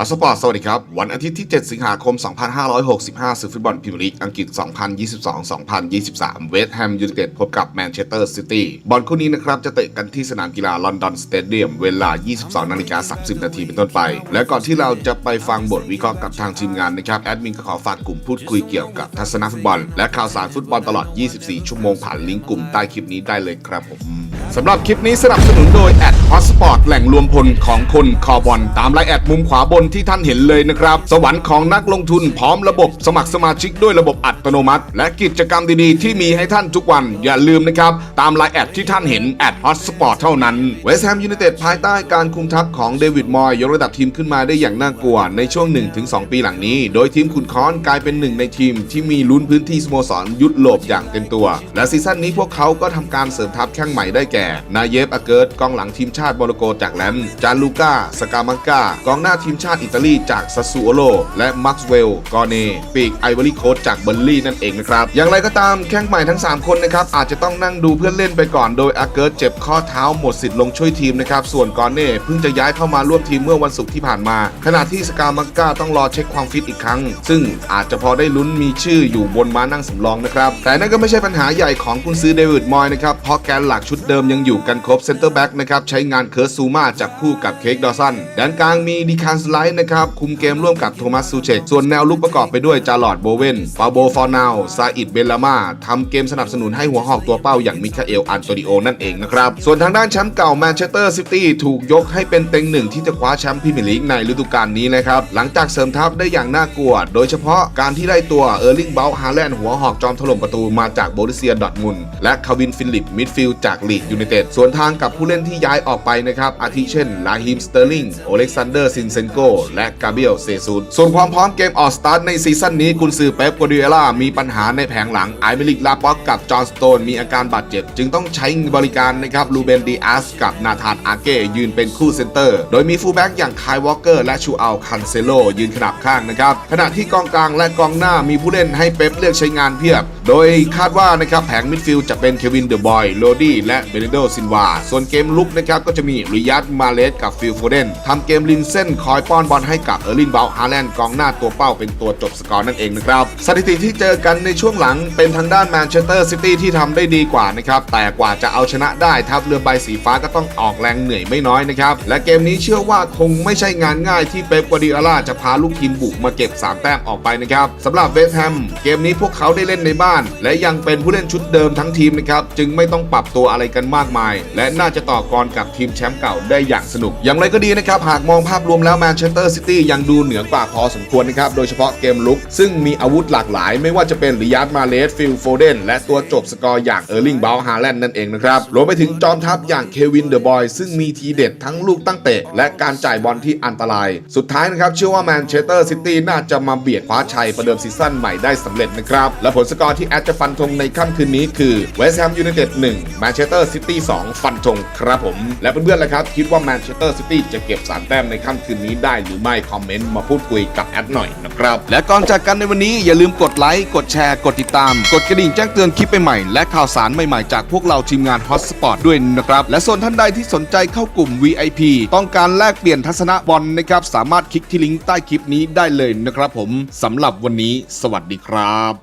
อสปอร์ตสวัสดีครับ วันอาทิตย์ที่ 7 สิงหาคม 2565ศึกฟุตบอลพรีเมียร์ลีกอังกฤษ 2022-2023 เวสต์แฮมยูไนเต็ดพบกับแมนเชสเตอร์ซิตี้บอลคู่นี้นะครับจะเตะกันที่สนามกีฬาลอนดอนสเตเดียมเวลา 22นาฬิกา30 นาทีเป็นต้นไป และก่อนที่เราจะไปฟังบทวิเคราะห์กับทางทีมงานนะครับ แอดมินก็ขอฝากกลุ่มพูดคุยเกี่ยวกับทัศนฟุตบอล และข่าวสารฟุตบอลตลอด 24 ชั่วโมงผ่านลิงก์กลุ่มใต้คลิปนี้ได้เลยครับผมสำหรับคลิปนี้สนับสนุนโดยแอดฮอสปอร์ตแหล่งรวมพลของคนคอบอลตามไลน์แอดมุมขวาบนที่ท่านเห็นเลยนะครับ สวรรค์ของนักลงทุนพร้อมระบบสมัครสมาชิกด้วยระบบอัตโนมัติ และกิจกรรมดีๆ ที่มีให้ท่านทุกวันอย่าลืมนะครับ ตามไลน์แอดที่ท่านเห็นแอดฮอตสปอร์ตเท่านั้นเวสต์แฮมยูไนเต็ดภายใต้การคุมทัพของเดวิดมอยยกระดับทีมขึ้นมาได้อย่างน่ากลัวในช่วง 1-2 ปีหลังนี้ โดยทีมขุนค้อนกลายเป็นหนึ่งในทีมที่มีลุ้นพื้นที่สโมสรยุดโรปอย่างเต็มตัว และซีซั่นนี้พวกเขาก็ทำการเสริมทัพแข้งใหม่ได้แก่ นายเยฟอาเกิร์ตกองหลังทีมชาติโมร็อกโกจากแลนจานลูก้าสกามังกากองหน้าทีมชาติอิตาลีจากซัสซูโอโลและมักซ์เวลกอเนปีกไอวอรี่โคสจากเบอร์ลี่นั่นเองนะครับ อย่างไรก็ตามแข้งใหม่ทั้ง 3 คนนะครับ อาจจะต้องนั่งดูเพื่อนเล่นไปก่อนโดยอาเกิร์ตเจ็บข้อเท้าหมดสิทธิ์ลงช่วยทีมนะครับ ส่วนกอเน่เพิ่งจะย้ายเข้ามาร่วมทีมเมื่อวันศุกร์ที่ผ่านมา ขณะที่สกามังกาต้องรอเช็คความฟิตอีกครั้ง ซึ่งอาจจะพอได้ลุ้นมีชื่ออยู่บนม้านั่งสำรองนะครับแต่นั่นก็ไม่ใช่ปัญหาใหญ่ของกุนซือเดวิดมอยนะครับเพราะแกนหลักชุดเดิมยังอยู่กันครบเซนเตอร์แบ็กนะครับใช้งานเคิร์สซูมาจับคู่กับเค้กดอสันด้านกลางมีดีคานสไลด์นะครับ คุมเกมร่วมกับโทมัสซูเชกส่วนแนวลุกประกอบไปด้วยจาร์ลอดโบเวนปาโบฟอร์นาวซาอิดเบลลามาทำเกมสนับสนุนให้หัวหอกตัวเป้าอย่างมิคาเอลอันโตนิโอนั่นเองนะครับ ส่วนทางด้านแชมป์เก่าแมนเชสเตอร์ซิตี้ถูกยกให้เป็นเต็งหนึ่งที่จะคว้าแชมป์พรีเมียร์ลีกในฤดูกาลนี้นะครับหลังจากเสริมทัพได้อย่างน่ากลัว โดยเฉพาะการที่ได้ตัวเออร์ลิงเบลฮาแลนด์หัวหอกจอมถล่มประตูมาจากโบริเซียดอทมุนและคาวินฟิลิปมิดฟิลด์จากลีดยูไนเต็ดส่วนทางกับผู้เล่นที่ย้ายออกไปนะครับอาทิเช่นลาฮิมสเตอร์ลิงโอเล็กซานเดอร์ซินเซนโกและกาเบียลเซซูดส่วนความพร้อมเกมออสตาร์ในซีซั่นนี้กุนซือเป๊ปกัวเดียล่ามีปัญหาในแผงหลังไอเมลิกลาป็อกกับจอห์นสโตนมีอาการบาดเจ็บ จึงต้องใช้บริการนะครับลูเบนดีอาสกับนาธานอาเก้ยืนเป็นคู่เซนเตอร์ โดยมีฟูลแบ็กอย่างคายวอลเกอร์และชูอัลคันเซโลยืนขนาบข้างนะครับขณะที่กองกลางและกองหน้ามีผู้เล่นให้เป๊ปเลือกใช้งานเพียบ โดยคาดว่านะครับแผงมิดฟิลด์จะเป็นเควินเดอะบอยโรดี้และเบเนโดซินวา ส่วนเกมลุกนะครับก็จะมีริยัตมาเลสกับฟิลโฟเดนทำเกมลินเส้นคอยป้อนบอลให้กับเออร์ลินเบลฮาแลนด์กองหน้าตัวเป้าเป็นตัวจบสกอร์นั่นเองนะครับ สถิติที่เจอกันในช่วงหลังเป็นทางด้านแมนเชสเตอร์ซิตี้ที่ทำได้ดีกว่านะครับ แต่กว่าจะเอาชนะได้ทัพเรือใบสีฟ้าก็ต้องออกแรงเหนื่อยไม่น้อยนะครับ และเกมนี้เชื่อว่าคงไม่ใช่งานง่ายที่เป๊ปกัวร์ดิโอลาจะพาลูกทีมบุกมาเก็บ 3 แต้มออกไปนะครับสำหรับเวสต์แฮมเกมนี้พวกเขาได้เล่นในบ้านและยังเป็นผู้เล่นชุดเดิมทั้งทีมนะครับจึงไม่ต้องปรับตัวอะไรกันมากมาย และน่าจะต่อกรกับทีมแชมป์เก่าได้อย่างสนุก อย่างไรก็ดีนะครับ หากมองภาพรวมแล้วแมนเชสเตอร์ซิตี้ยังดูเหนือกว่าพอสมควรนะครับโดยเฉพาะเกมลุก ซึ่งมีอาวุธหลากหลาย ไม่ว่าจะเป็นริยัตมาเลสฟิลโฟเดนและตัวจบสกอร์อย่างเออร์ลิงเบลฮาแลนด์นั่นเองนะครับรวมไปถึงจอมทัพอย่างเควินเดอะบอยซึ่งมีทีเด็ดทั้งลูกตั้งเตะ และการจ่ายบอลที่อันตราย สุดท้ายนะครับเชื่อว่าแมนเชสเตอร์ซิตี้น่าจะมาเบียดคว้าชัยประเดิมซีซั่นใหม่ได้สำเร็จนะครับและผลสกอร์ที่อดจะฟันธงในค่ำคืนนี้คือเวสต์แฮมยูไนเต็ด1แมนเชสเตอร์ซิตี้2ฟันธงครับผม และเพื่อนๆล่ะครับ คิดว่าแมนเชสเตอร์ซิตี้จะเก็บสามแต้มในค่ำคืนนี้ได้หรือไม่ คอมเมนต์มาพูดคุยกับแอดหน่อยนะครับ และก่อนจากกันในวันนี้อย่าลืมกดไลค์ กดแชร์ กดติดตาม กดกระดิ่งแจ้งเตือนคลิปใหม่ๆและข่าวสารใหม่ๆจากพวกเราทีมงานฮอตสปอร์ตด้วยนะครับและส่วนท่านใดที่สนใจเข้ากลุ่ม VIP ต้องการแลกเปลี่ยนทัศนะบอลนะครับสามารถคลิกที่ลิงก์ใต้คลิปนี้ได้เลยนะครับผมสำหรับวันนี้ สวัสดีครับ